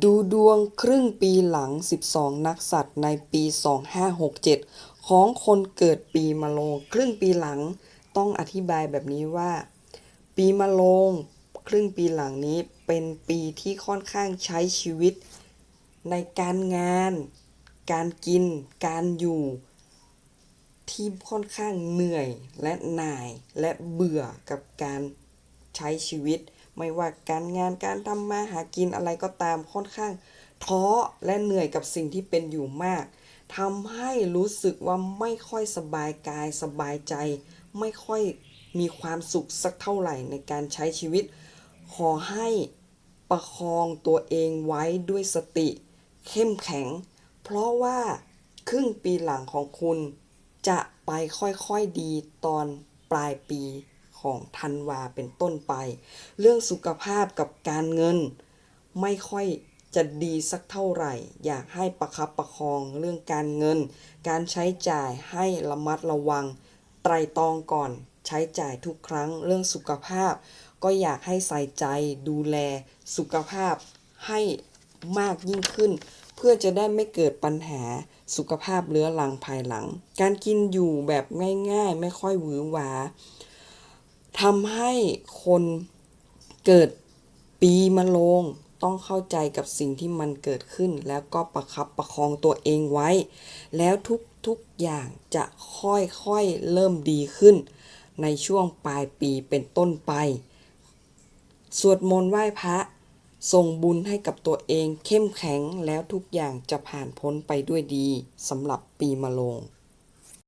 ดูดวงครึ่งปีหลัง 12 นักสัตว์ในปี 2567 ของคนเกิดปีมะโรงครึ่งปีหลังต้องอธิบายแบบนี้ว่า ปีมะโรงครึ่งปีหลังนี้เป็นปีที่ค่อนข้างใช้ชีวิต ในการงาน การกิน การอยู่ ที่ค่อนข้างเหนื่อยและหน่ายและเบื่อกับการใช้ชีวิต ไม่ว่าการงานการทำมาหากินอะไรก็ตามค่อนข้างท้อและเหนื่อยกับสิ่งที่เป็นอยู่มากทำให้รู้สึกว่าไม่ค่อยสบายกายสบายใจ ไม่ค่อยมีความสุขสักเท่าไหร่ในการใช้ชีวิต ขอให้ประคองตัวเองไว้ด้วยสติ เข้มแข็ง เพราะว่าครึ่งปีหลังของคุณจะไปค่อยๆดีตอนปลายปี ของธันวาเป็นต้นไป เรื่องสุขภาพกับการเงิน ไม่ค่อยจะดีสักเท่าไหร่ อยากให้ประคับประคองเรื่องการเงิน การใช้จ่ายให้ระมัดระวัง ไตรตรองก่อนใช้จ่ายทุกครั้งเรื่องสุขภาพ ก็อยากให้ใส่ใจดูแลสุขภาพให้มากยิ่งขึ้น เพื่อจะได้ไม่เกิดปัญหาสุขภาพเรื้อรังภายหลัง การกินอยู่แบบง่ายๆ ไม่ค่อยหวือหวา ทำให้คนเกิดปีมะโรงต้องเข้าใจกับสิ่งที่มันเกิดขึ้น แล้วก็ประคับประคองตัวเองไว้ แล้วทุกๆอย่างจะค่อยๆเริ่มดีขึ้น ในช่วงปลายปีเป็นต้นไป สวดมนต์ไหว้พระส่งบุญให้กับตัวเองเข้มแข็งแล้วทุกอย่างจะผ่านพ้นไปด้วยดีสำหรับปีมะโรง